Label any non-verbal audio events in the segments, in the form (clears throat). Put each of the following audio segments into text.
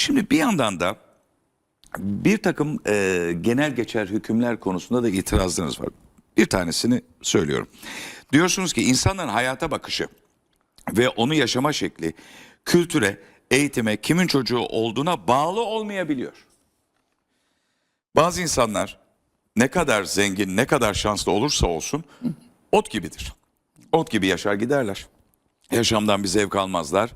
Şimdi bir yandan da bir takım e, genel geçer hükümler konusunda da itirazlarınız var. Bir tanesini söylüyorum. Diyorsunuz ki insanların hayata bakışı ve onu yaşama şekli kültüre, eğitime, kimin çocuğu olduğuna bağlı olmayabiliyor. Bazı insanlar ne kadar zengin, ne kadar şanslı olursa olsun ot gibidir. Ot gibi yaşar giderler. Yaşamdan bir zevk almazlar.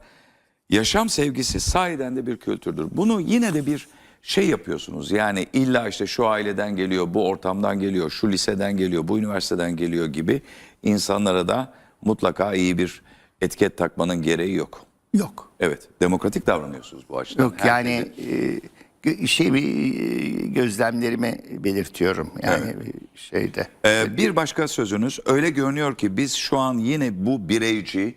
Yaşam sevgisi sahiden de bir kültürdür. Bunu yine de bir şey yapıyorsunuz. Yani illa işte şu aileden geliyor, bu ortamdan geliyor, şu liseden geliyor, bu üniversiteden geliyor gibi insanlara da mutlaka iyi bir etiket takmanın gereği yok. Yok. Evet, demokratik davranıyorsunuz bu açıdan. Yok Herkese- yani e, şey bir e, gözlemlerimi belirtiyorum yani şeyde. Ee, bir başka sözünüz öyle görünüyor ki biz şu an yine bu bireyci,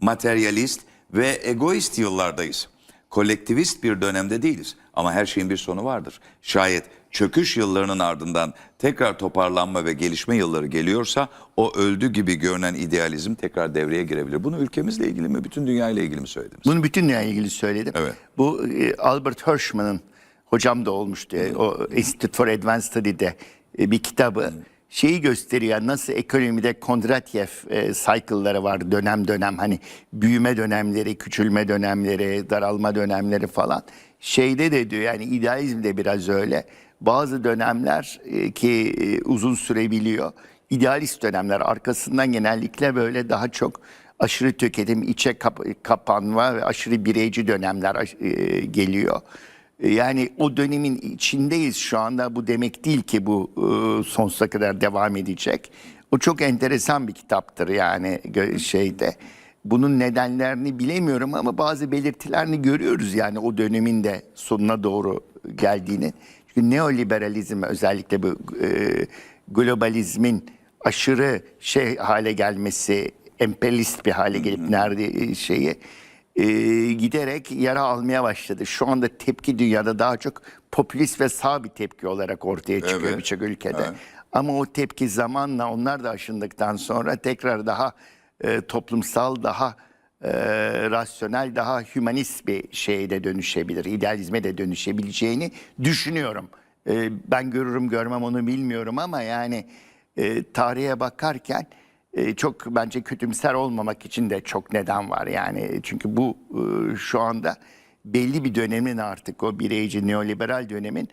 materyalist ve egoist yıllardayız. Kolektivist bir dönemde değiliz ama her şeyin bir sonu vardır. Şayet çöküş yıllarının ardından tekrar toparlanma ve gelişme yılları geliyorsa o öldü gibi görünen idealizm tekrar devreye girebilir. Bunu ülkemizle ilgili mi, bütün dünya ile ilgili mi söylediniz? Bunu bütün dünyaya ilgili söyledim. Evet. Bu e, Albert Hirschman'ın hocam da olmuştu. O Institute for Advanced Study'de e, bir kitabı şeyi gösteriyor. Nasıl ekonomide Kondratyev e, cycle'ları var dönem dönem hani büyüme dönemleri, küçülme dönemleri, daralma dönemleri falan. Şeyde de diyor yani idealizm de biraz öyle. Bazı dönemler e, ki e, uzun sürebiliyor. İdealist dönemler arkasından genellikle böyle daha çok aşırı tüketim, içe kap- kapanma ve aşırı bireyci dönemler e, geliyor. Yani o dönemin içindeyiz şu anda. Bu demek değil ki bu e, sonsuza kadar devam edecek. O çok enteresan bir kitaptır yani şeyde. Bunun nedenlerini bilemiyorum ama bazı belirtilerini görüyoruz yani o dönemin de sonuna doğru geldiğini. Çünkü neoliberalizm özellikle bu e, globalizmin aşırı şey hale gelmesi, emperyalist bir hale gelip nerede e, şeyi e, giderek yara almaya başladı. Şu anda tepki dünyada daha çok popülist ve sağ bir tepki olarak ortaya çıkıyor Evet. birçok ülkede. Evet. Ama o tepki zamanla onlar da aşındıktan sonra tekrar daha e, toplumsal, daha e, rasyonel, daha hümanist bir şeye de dönüşebilir, idealizme de dönüşebileceğini düşünüyorum. E, ben görürüm görmem onu bilmiyorum ama yani e, tarihe bakarken çok bence kötümser olmamak için de çok neden var yani. Çünkü bu e, şu anda belli bir dönemin artık o bireyci neoliberal dönemin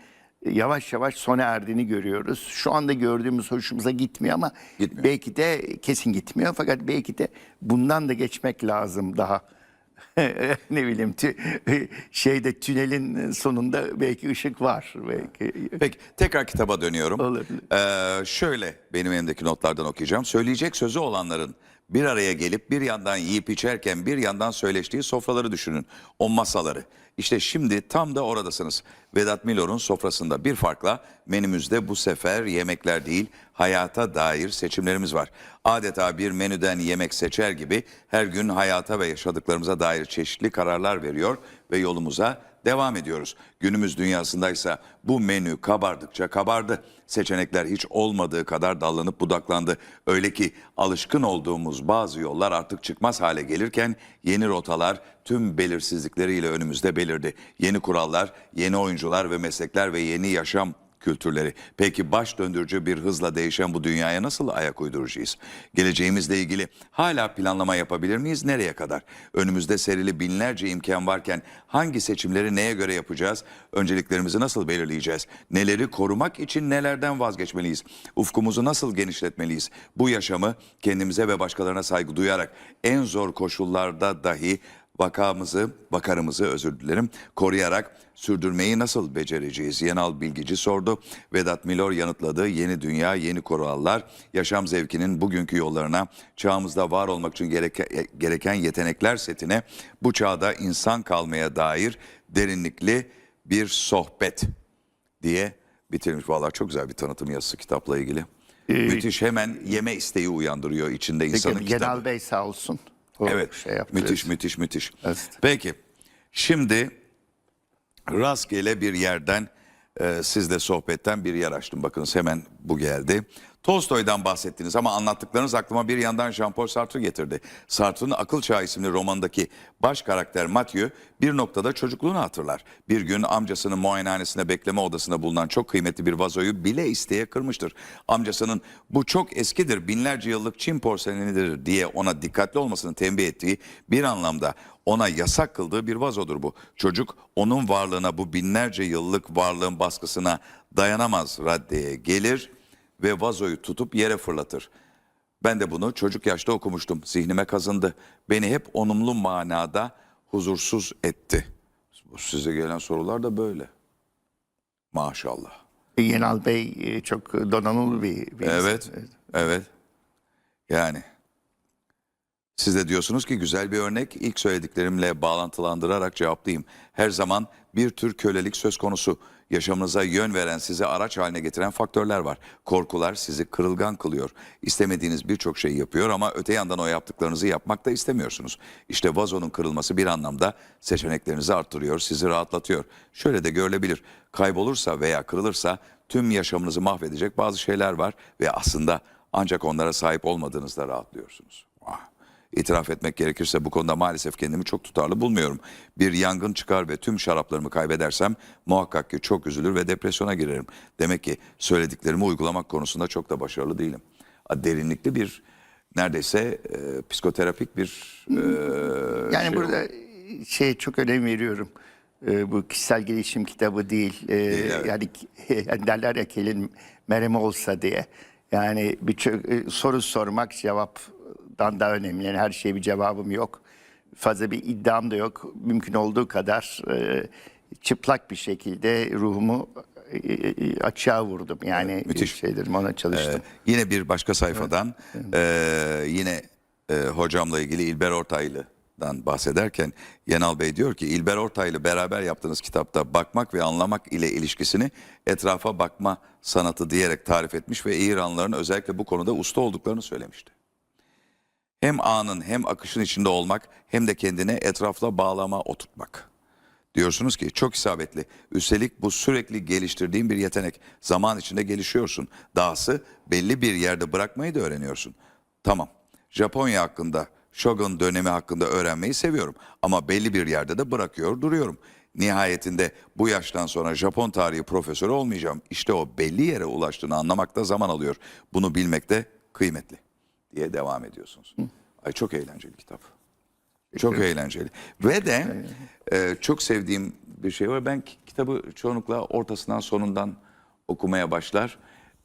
e, yavaş yavaş sona erdiğini görüyoruz. Şu anda gördüğümüz hoşumuza gitmiyor ama Gitmiyor. belki de kesin gitmiyor fakat belki de bundan da geçmek lazım daha. (laughs) ne bileyim tü, (laughs) şeyde tünelin sonunda belki ışık var belki. Peki tekrar kitaba dönüyorum. Olabilir. Ee, şöyle benim elimdeki notlardan okuyacağım. Söyleyecek sözü olanların bir araya gelip bir yandan yiyip içerken bir yandan söyleştiği sofraları düşünün. O masaları. İşte şimdi tam da oradasınız. Vedat Milor'un sofrasında bir farkla menümüzde bu sefer yemekler değil hayata dair seçimlerimiz var. Adeta bir menüden yemek seçer gibi her gün hayata ve yaşadıklarımıza dair çeşitli kararlar veriyor ve yolumuza devam ediyoruz. Günümüz dünyasındaysa bu menü kabardıkça kabardı. Seçenekler hiç olmadığı kadar dallanıp budaklandı. Öyle ki alışkın olduğumuz bazı yollar artık çıkmaz hale gelirken yeni rotalar tüm belirsizlikleriyle önümüzde belirdi. Yeni kurallar, yeni oyuncular ve meslekler ve yeni yaşam kültürleri. Peki baş döndürücü bir hızla değişen bu dünyaya nasıl ayak uyduracağız? Geleceğimizle ilgili hala planlama yapabilir miyiz? Nereye kadar? Önümüzde serili binlerce imkan varken hangi seçimleri neye göre yapacağız? Önceliklerimizi nasıl belirleyeceğiz? Neleri korumak için nelerden vazgeçmeliyiz? Ufkumuzu nasıl genişletmeliyiz? Bu yaşamı kendimize ve başkalarına saygı duyarak en zor koşullarda dahi vakamızı, vakarımızı özür dilerim, koruyarak sürdürmeyi nasıl becereceğiz? Yenal Bilgici sordu. Vedat Milor yanıtladı. Yeni dünya, yeni kurallar, yaşam zevkinin bugünkü yollarına, çağımızda var olmak için gereke- gereken yetenekler setine, bu çağda insan kalmaya dair derinlikli bir sohbet diye bitirmiş. Vallahi çok güzel bir tanıtım yazısı kitapla ilgili. Müthiş hemen yeme isteği uyandırıyor içinde insanın Peki, kitabı. Genel Bey sağ olsun. Evet. şey yaptı. müthiş müthiş müthiş. Evet. Peki. Şimdi rastgele bir yerden e, sizle sohbetten bir yer açtım. Bakınız hemen bu geldi. Tolstoy'dan bahsettiniz ama anlattıklarınız aklıma bir yandan Jean-Paul Sartre getirdi. Sartre'ın Akıl Çağı isimli romandaki baş karakter Mathieu bir noktada çocukluğunu hatırlar. Bir gün amcasının muayenehanesinde bekleme odasında bulunan çok kıymetli bir vazoyu bile isteye kırmıştır. Amcasının bu çok eskidir binlerce yıllık Çin porselenidir diye ona dikkatli olmasını tembih ettiği bir anlamda ona yasak kıldığı bir vazodur bu. Çocuk onun varlığına bu binlerce yıllık varlığın baskısına dayanamaz raddeye gelir ve vazoyu tutup yere fırlatır. Ben de bunu çocuk yaşta okumuştum. Zihnime kazındı. Beni hep olumlu manada huzursuz etti. Size gelen sorular da böyle. Maşallah. Yenal Bey e, çok donanımlı bir, bir Evet. Evet. Yani siz de diyorsunuz ki güzel bir örnek. İlk söylediklerimle bağlantılandırarak cevaplayayım. Her zaman bir tür kölelik söz konusu. Yaşamınıza yön veren, sizi araç haline getiren faktörler var. Korkular sizi kırılgan kılıyor. İstemediğiniz birçok şey yapıyor ama öte yandan o yaptıklarınızı yapmak da istemiyorsunuz. İşte vazonun kırılması bir anlamda seçeneklerinizi arttırıyor, sizi rahatlatıyor. Şöyle de görülebilir. Kaybolursa veya kırılırsa tüm yaşamınızı mahvedecek bazı şeyler var ve aslında ancak onlara sahip olmadığınızda rahatlıyorsunuz. Vah. İtiraf etmek gerekirse bu konuda maalesef kendimi çok tutarlı bulmuyorum. Bir yangın çıkar ve tüm şaraplarımı kaybedersem muhakkak ki çok üzülür ve depresyona girerim. Demek ki söylediklerimi uygulamak konusunda çok da başarılı değilim. Derinlikli bir neredeyse e, psikoterapik bir e, Yani şey burada şey çok önem veriyorum. Ee, bu kişisel gelişim kitabı değil. Ee, evet. Yani (laughs) yani derler ya kelin meremi olsa diye. Yani birçok e, soru sormak cevaptan daha önemli. Yani her şeye bir cevabım yok. Fazla bir iddiam da yok. Mümkün olduğu kadar e, çıplak bir şekilde ruhumu e, e, açığa vurdum. Yani müthiş. şeylerim ona çalıştım. Ee, yine bir başka sayfadan eee, yine eee, hocamla ilgili İlber Ortaylı'dan bahsederken Yenal Bey diyor ki İlber Ortaylı beraber yaptığınız kitapta bakmak ve anlamak ile ilişkisini etrafa bakma sanatı diyerek tarif etmiş ve İranlıların özellikle bu konuda usta olduklarını söylemişti. Hem anın hem akışın içinde olmak hem de kendine etrafla bağlama oturtmak. Diyorsunuz ki çok isabetli. Üstelik bu sürekli geliştirdiğin bir yetenek. Zaman içinde gelişiyorsun. Dahası belli bir yerde bırakmayı da öğreniyorsun. Tamam. Japonya hakkında, Shogun dönemi hakkında öğrenmeyi seviyorum. Ama belli bir yerde de bırakıyor duruyorum. Nihayetinde bu yaştan sonra Japon tarihi profesörü olmayacağım. İşte o belli yere ulaştığını anlamakta zaman alıyor. Bunu bilmek de kıymetli diye devam ediyorsunuz. Ay çok eğlenceli kitap. Çok eğlenceli. Ve de e, çok sevdiğim bir şey var. Ben ki- kitabı çoğunlukla ortasından sonundan okumaya başlar.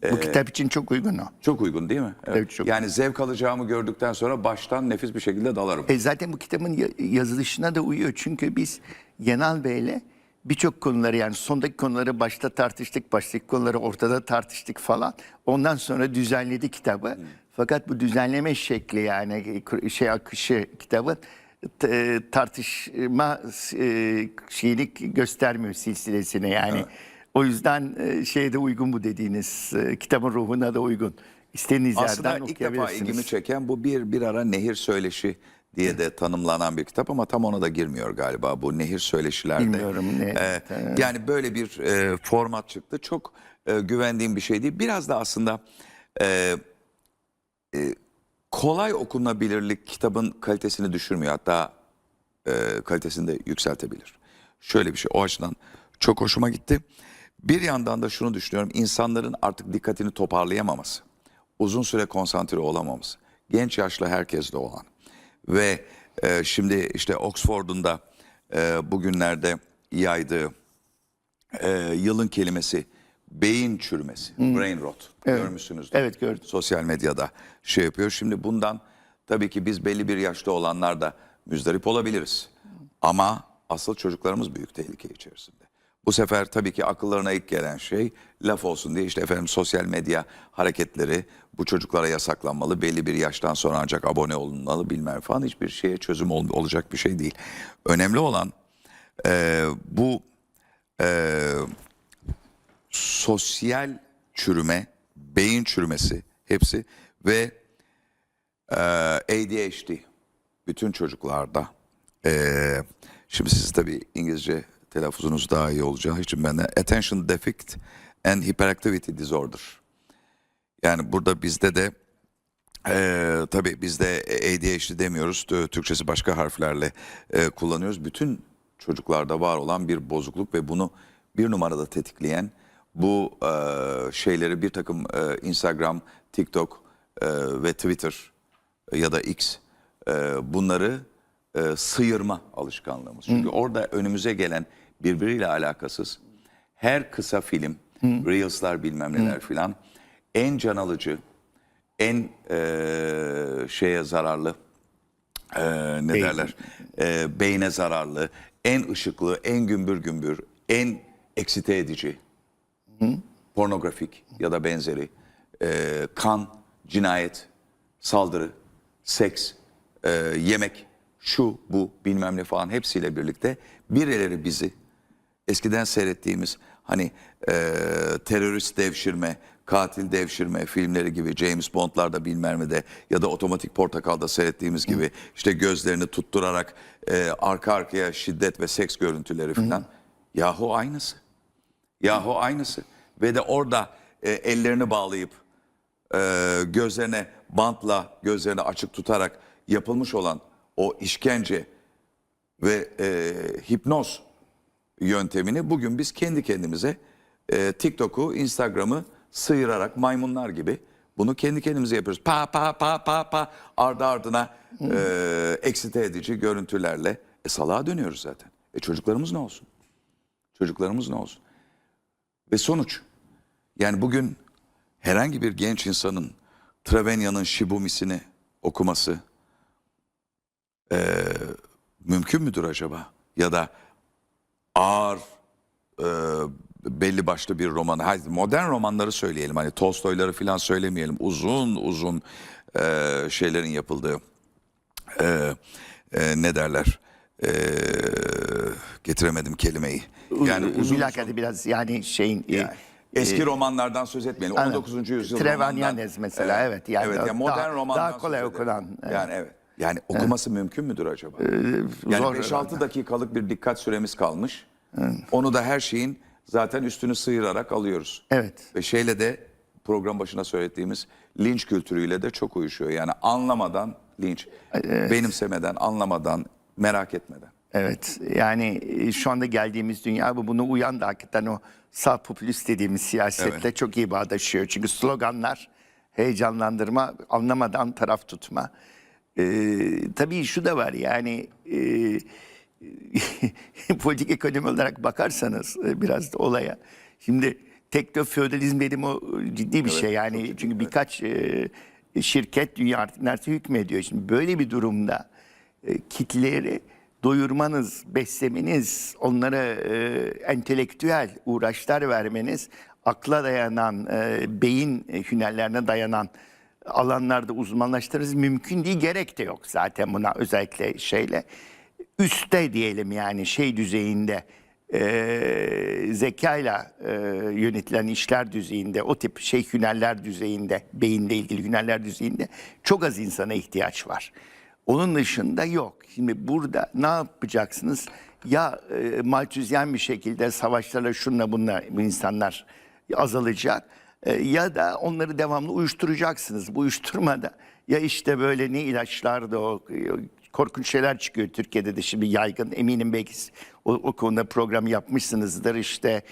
E, Bu kitap için çok uygun o. çok uygun değil mi? Evet, çok yani zevk alacağımı gördükten sonra baştan nefis bir şekilde dalarım. E zaten bu kitabın ya- yazılışına da uyuyor. Çünkü biz Yenal Bey'le birçok konuları yani sondaki konuları başta tartıştık, baştaki konuları ortada tartıştık falan. Ondan sonra düzenledi kitabı. Fakat bu düzenleme şekli yani şey akışı kitabın t- tartışma e, şeyini göstermiyor silsilesine yani. O yüzden e, şeyde uygun bu dediğiniz e, kitabın ruhuna da uygun. İstediğiniz Aslında yerden ilk defa ilgimi çeken bu bir bir ara nehir söyleşi diye de tanımlanan bir kitap ama tam ona da girmiyor galiba bu nehir söyleşilerde. Bilmiyorum ne- Ee, yani böyle bir e, format çıktı. Çok e, güvendiğim bir şey değil. Biraz da aslında e, e, kolay okunabilirlik kitabın kalitesini düşürmüyor. Hatta e, kalitesini de yükseltebilir. Şöyle bir şey o açıdan çok hoşuma gitti. Bir yandan da şunu düşünüyorum. insanların artık dikkatini toparlayamaması. Uzun süre konsantre olamaması. Genç yaşlı herkeste olan. Ve e, şimdi işte Oxford'un da e, bugünlerde yaydığı e, yılın kelimesi beyin çürümesi. Brain rot. Görmüşsünüzdür. Evet, gördüm. Sosyal medyada şey yapıyor. Şimdi bundan tabii ki biz belli bir yaşta olanlar da müzdarip olabiliriz. Ama asıl çocuklarımız büyük tehlike içerisinde. Bu sefer tabii ki akıllarına ilk gelen şey laf olsun diye işte efendim sosyal medya hareketleri bu çocuklara yasaklanmalı. Belli bir yaştan sonra ancak abone olunmalı bilmem falan hiçbir şeye çözüm ol- olacak bir şey değil. Önemli olan e, bu e, sosyal çürüme, beyin çürümesi hepsi ve e, ADHD bütün çocuklarda. E, şimdi siz tabii İngilizce telaffuzunuz daha iyi olacağı için ben Attention Deficit and Hyperactivity Disorder. Yani burada bizde de ee, tabii biz de ADHD demiyoruz. Tü- Türkçesi başka harflerle e, kullanıyoruz. Bütün çocuklarda var olan bir bozukluk ve bunu bir numarada tetikleyen bu e, şeyleri bir takım e, Instagram, TikTok e, ve Twitter ya da X e, bunları e, sıyırma alışkanlığımız. Çünkü orada önümüze gelen birbiriyle alakasız her kısa film, Reels'lar bilmem neler filan en can alıcı, en e, şeye zararlı, e, ne Beyin. derler, e, beyne zararlı, en ışıklı, en gümbür gümbür, en eksite edici, pornografik ya da benzeri, e, kan, cinayet, saldırı, seks, e, yemek, şu, bu, bilmem ne falan hepsiyle birlikte birileri bizi eskiden seyrettiğimiz hani e, terörist devşirme, katil devşirme filmleri gibi James Bond'larda bilmem ne de ya da Otomatik Portakal'da seyrettiğimiz gibi işte gözlerini tutturarak e, arka arkaya şiddet ve seks görüntüleri falan. Yahu aynısı. Yahu aynısı. Ve de orada e, ellerini bağlayıp e, gözlerine bantla gözlerini açık tutarak yapılmış olan o işkence ve e, hipnoz yöntemini bugün biz kendi kendimize e, TikTok'u, Instagram'ı sıyırarak maymunlar gibi bunu kendi kendimize yapıyoruz. Pa pa pa pa pa ardı ardına e, eksite edici görüntülerle e, salağa dönüyoruz zaten. E çocuklarımız ne olsun? Çocuklarımız ne olsun? Ve sonuç yani bugün herhangi bir genç insanın Trevenya'nın Shibumi'sini okuması e, mümkün müdür acaba? Ya da ağır e, belli başlı bir romanı. Hayır, modern romanları söyleyelim. Hani Tolstoyları falan söylemeyelim. Uzun uzun e, şeylerin yapıldığı e, e, ne derler? E, getiremedim kelimeyi. Yani uzun Mülakatı biraz yani şeyin e, yani eski romanlardan söz etmeyelim. Anladım. 19. yüzyıl Trevanyanez romandan- mesela, evet. Yani evet, daha- yani modern daha- romandan daha kolay söz edelim. okunan, evet. Yani evet. Yani okuması mümkün müdür acaba? yani zor 5-6 dakikalık bir dikkat süremiz kalmış. Onu da her şeyin zaten üstünü sıyırarak alıyoruz. Evet. Ve şeyle de program başına söylediğimiz linç kültürüyle de çok uyuşuyor. Yani anlamadan linç, benimsemeden, anlamadan, merak etmeden. Evet yani e, şu anda geldiğimiz dünya bu buna uyan da hakikaten o sağ popülist dediğimiz siyasetle Evet. çok iyi bağdaşıyor. Çünkü sloganlar heyecanlandırma, anlamadan taraf tutma. Ee, tabii şu da var yani e, (laughs) politik ekonomi olarak bakarsanız e, biraz da olaya. Şimdi tekno feodalizm benim o ciddi bir şey yani çünkü birkaç e, şirket dünya artık neredeyse hükmediyor. Şimdi böyle bir durumda e, kitleleri doyurmanız, beslemeniz, onlara e, entelektüel uğraşlar vermeniz, akla dayanan, e, beyin hünerlerine dayanan alanlarda uzmanlaştırırız mümkün değil. Gerek de yok zaten buna özellikle şeyle. Üste diyelim yani şey düzeyinde e, zekayla e, yönetilen işler düzeyinde, o tip şey hünerler düzeyinde, beyinle ilgili hünerler düzeyinde çok az insana ihtiyaç var. Onun dışında yok. Şimdi burada ne yapacaksınız? Ya e, maltüzyen bir şekilde savaşlarla şunla bunla bu insanlar azalacak e, ya da onları devamlı uyuşturacaksınız. Bu uyuşturmada ya işte böyle ne ilaçlar da o korkunç şeyler çıkıyor Türkiye'de de şimdi yaygın. Eminim belki o, o konuda program yapmışsınızdır. İşte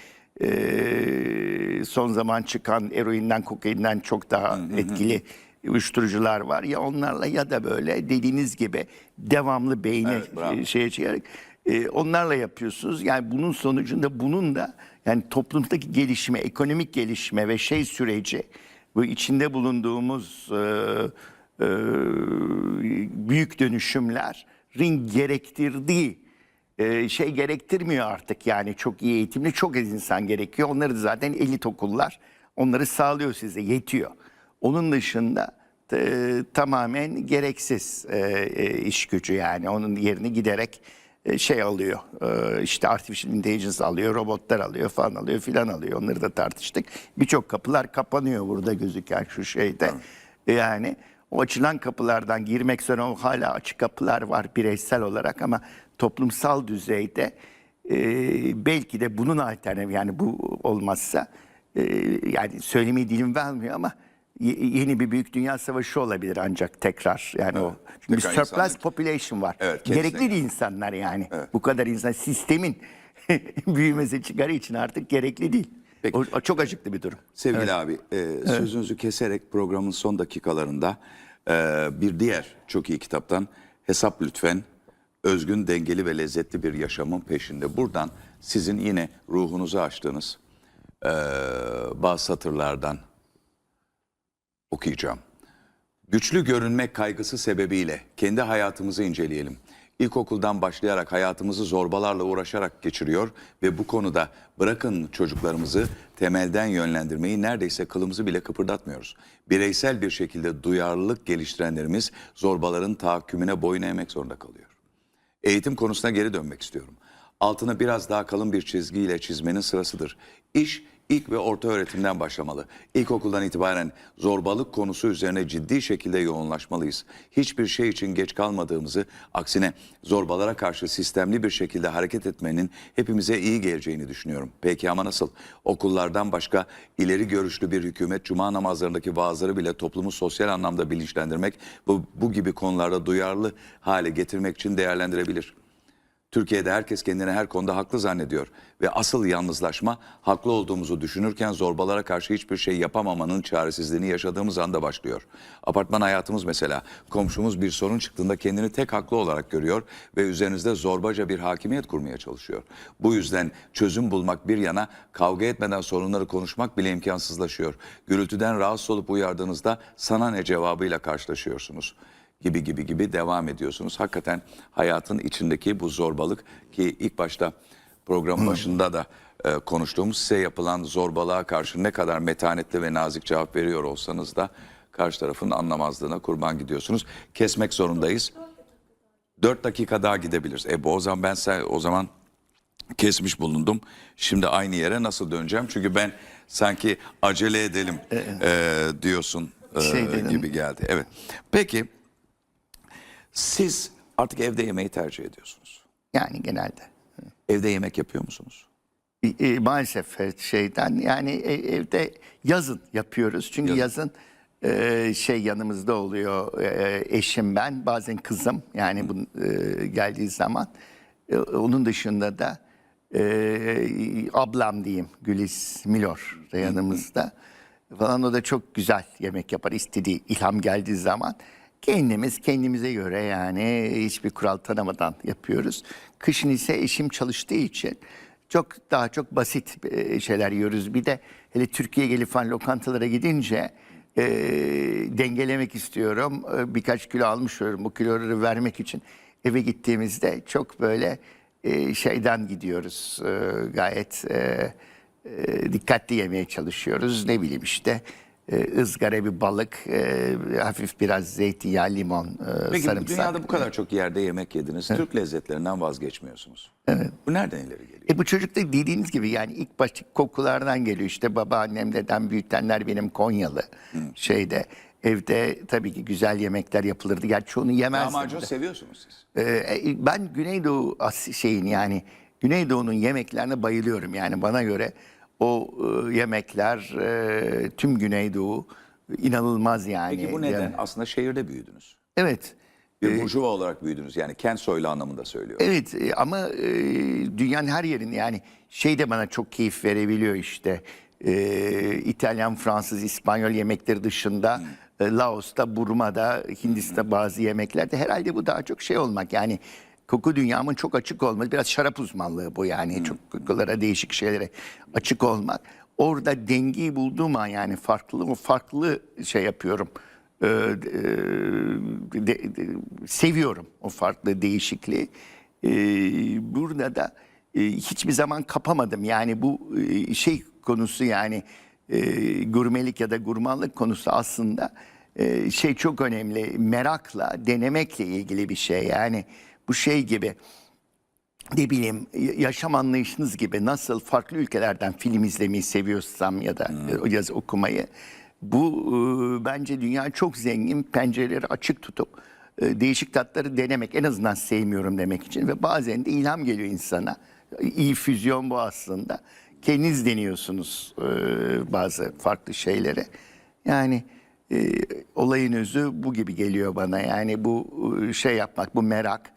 e, son zaman çıkan eroinden, kokainden çok daha etkili uyuşturucular var. Ya onlarla ya da böyle dediğiniz gibi devamlı beyni Evet, bravo. e, şeye çekerek e, onlarla yapıyorsunuz. Yani bunun sonucunda bunun da yani toplumdaki gelişme, ekonomik gelişme ve şey süreci bu içinde bulunduğumuz e, e, büyük dönüşümlerin gerektirdiği e, şey gerektirmiyor artık yani çok iyi eğitimli çok az insan gerekiyor. Onları da zaten elit okullar onları sağlıyor size yetiyor. Onun dışında e, tamamen gereksiz e, e, iş gücü yani. Onun yerini giderek e, şey alıyor e, işte artificial intelligence alıyor robotlar alıyor falan alıyor filan alıyor. Onları da tartıştık. Birçok kapılar kapanıyor burada gözüken şu şeyde. Yani o açılan kapılardan girmek o hala açık kapılar var bireysel olarak ama toplumsal düzeyde e, belki de bunun alternatifi yani bu olmazsa e, yani söylemeyi dilim vermiyor ama yeni bir büyük dünya savaşı olabilir ancak tekrar yani o. Çünkü bir surplus insanlık- population var. Evet. Gerekli değil insanlar yani. Bu kadar insan sistemin (laughs) büyümesi çıkarı için artık gerekli değil. Peki. O, o çok acıklı bir durum. Sevgili abi, e, sözünüzü keserek programın son dakikalarında e, bir diğer çok iyi kitaptan Hesap Lütfen, özgün, dengeli ve lezzetli bir yaşamın peşinde. Buradan sizin yine ruhunuzu açtığınız e, bazı satırlardan okuyacağım. Güçlü görünmek kaygısı sebebiyle kendi hayatımızı inceleyelim. İlkokuldan başlayarak hayatımızı zorbalarla uğraşarak geçiriyor ve bu konuda bırakın çocuklarımızı temelden yönlendirmeyi neredeyse kılımızı bile kıpırdatmıyoruz. Bireysel bir şekilde duyarlılık geliştirenlerimiz zorbaların tahakkümüne boyun eğmek zorunda kalıyor. Eğitim konusuna geri dönmek istiyorum. Altını biraz daha kalın bir çizgiyle çizmenin sırasıdır. İş ilk ve orta öğretimden başlamalı. İlkokuldan itibaren zorbalık konusu üzerine ciddi şekilde yoğunlaşmalıyız. Hiçbir şey için geç kalmadığımızı, aksine zorbalara karşı sistemli bir şekilde hareket etmenin hepimize iyi geleceğini düşünüyorum. Peki ama nasıl? Okullardan başka ileri görüşlü bir hükümet cuma namazlarındaki vaazları bile toplumu sosyal anlamda bilinçlendirmek bu, bu gibi konularda duyarlı hale getirmek için değerlendirebilir. Türkiye'de herkes kendini her konuda haklı zannediyor ve asıl yalnızlaşma haklı olduğumuzu düşünürken zorbalara karşı hiçbir şey yapamamanın çaresizliğini yaşadığımız anda başlıyor. Apartman hayatımız mesela komşumuz bir sorun çıktığında kendini tek haklı olarak görüyor ve üzerinizde zorbaca bir hakimiyet kurmaya çalışıyor. Bu yüzden çözüm bulmak bir yana kavga etmeden sorunları konuşmak bile imkansızlaşıyor. Gürültüden rahatsız olup uyardığınızda sana ne cevabıyla karşılaşıyorsunuz gibi gibi gibi devam ediyorsunuz. Hakikaten hayatın içindeki bu zorbalık ki ilk başta programın başında da e, konuştuğumuz size yapılan zorbalığa karşı ne kadar metanetli ve nazik cevap veriyor olsanız da karşı tarafın anlamazlığına kurban gidiyorsunuz. Kesmek zorundayız. Dört dakika daha gidebiliriz. E bu o zaman ben sen, o zaman kesmiş bulundum. Şimdi aynı yere nasıl döneceğim? Çünkü ben sanki acele edelim e, diyorsun e, Şey gibi geldi. Evet. Peki siz artık evde yemeği tercih ediyorsunuz. Yani genelde. Evde yemek yapıyor musunuz? E, e, maalesef e, şeyden yani e- evde yazın yapıyoruz. Çünkü yazın, e, şey yanımızda oluyor e, eşim ben bazen kızım yani bu e, geldiği zaman E, onun dışında da e, ablam diyeyim Gülis Milor da yanımızda falan o da çok güzel yemek yapar istediği ilham geldiği zaman kendimiz kendimize göre yani hiçbir kural tanımadan yapıyoruz. Kışın ise eşim çalıştığı için çok daha çok basit e, şeyler yiyoruz. Bir de hele Türkiye'ye gelip falan lokantalara gidince e, dengelemek istiyorum. E, birkaç kilo almış. Bu kiloları vermek için eve gittiğimizde çok böyle e, şeyden gidiyoruz. E, gayet e, e, dikkatli yemeye çalışıyoruz. Ne bileyim işte e, ızgara bir balık, e, hafif biraz zeytinyağı, limon, e, Peki sarımsak. dünyada bu kadar çok yerde yemek yediniz. Türk lezzetlerinden vazgeçmiyorsunuz. Evet. Bu nereden ileri geliyor? E bu çocuk da dediğiniz gibi yani ilk başta kokulardan geliyor. İşte babaannem, dedem, büyütenler benim Konyalı şeyde. Evde tabii ki güzel yemekler yapılırdı. Gerçi onu yemezdim. Lahmacun de. seviyorsunuz siz. Ee, ben Güneydoğu As- şeyin yani Güneydoğu'nun yemeklerine bayılıyorum. Yani bana göre o e, yemekler e, tüm Güneydoğu inanılmaz yani. Peki bu neden? Yani- Aslında şehirde büyüdünüz. evet. Bir burjuva olarak büyüdünüz. Yani kent soylu anlamında söylüyorum. Evet e, ama e, dünyanın her yerinde yani şey de bana çok keyif verebiliyor işte. E, İtalyan, Fransız, İspanyol yemekleri dışında e, Laos'ta, Burma'da, Hindistan'da bazı yemeklerde herhalde bu daha çok şey olmak yani koku dünyamın çok açık olması biraz şarap uzmanlığı bu yani çok kokulara değişik şeylere açık olmak. Orada dengeyi bulduğum an yani farklı farklı şey yapıyorum. Ee, e, de- de- seviyorum o farklı değişikliği. Ee, burada da e, hiçbir zaman kapamadım. Yani bu e, şey konusu yani e, gurmelik ya da gurmanlık konusu aslında e, şey çok önemli. Merakla, denemekle ilgili bir şey. Yani bu şey gibi ne bileyim yaşam anlayışınız gibi nasıl farklı ülkelerden film izlemeyi seviyorsam ya da e, yazı okumayı bu e, bence dünya çok zengin pencereleri açık tutup e, değişik tatları denemek en azından sevmiyorum demek için ve bazen de ilham geliyor insana. İyi füzyon bu aslında. Kendiniz deniyorsunuz e, bazı farklı şeyleri. Yani e, olayın özü bu gibi geliyor bana. Yani bu şey yapmak, bu merak,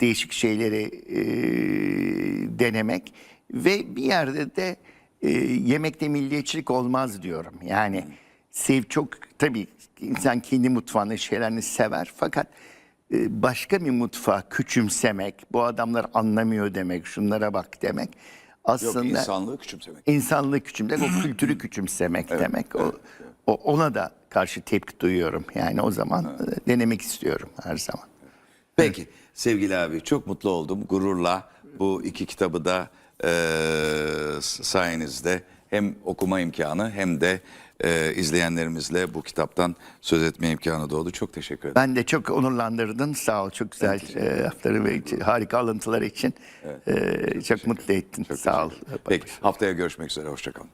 değişik şeyleri e, denemek ve bir yerde de e, yemekte milliyetçilik olmaz diyorum. Yani sev çok tabii insan kendi mutfağını şeylerini sever fakat e, başka bir mutfağı küçümsemek, bu adamlar anlamıyor demek, şunlara bak demek Yok aslında insanlığı küçümsemek. insanlığı küçümsemek, o kültürü (clears throat) küçümsemek demek. O, o ona da karşı tepki duyuyorum. Yani o zaman e, denemek istiyorum her zaman. Peki sevgili abi çok mutlu oldum. Gururla bu iki kitabı da e, sayenizde hem okuma imkanı hem de e, izleyenlerimizle bu kitaptan söz etme imkanı doğdu. Çok teşekkür ederim. Ben de çok onurlandırdın. Sağ ol. Çok güzel e, lafları ve harika alıntılar için. E, çok mutlu ettin. Sağ ol. Peki haftaya görüşmek üzere. Hoşçakalın.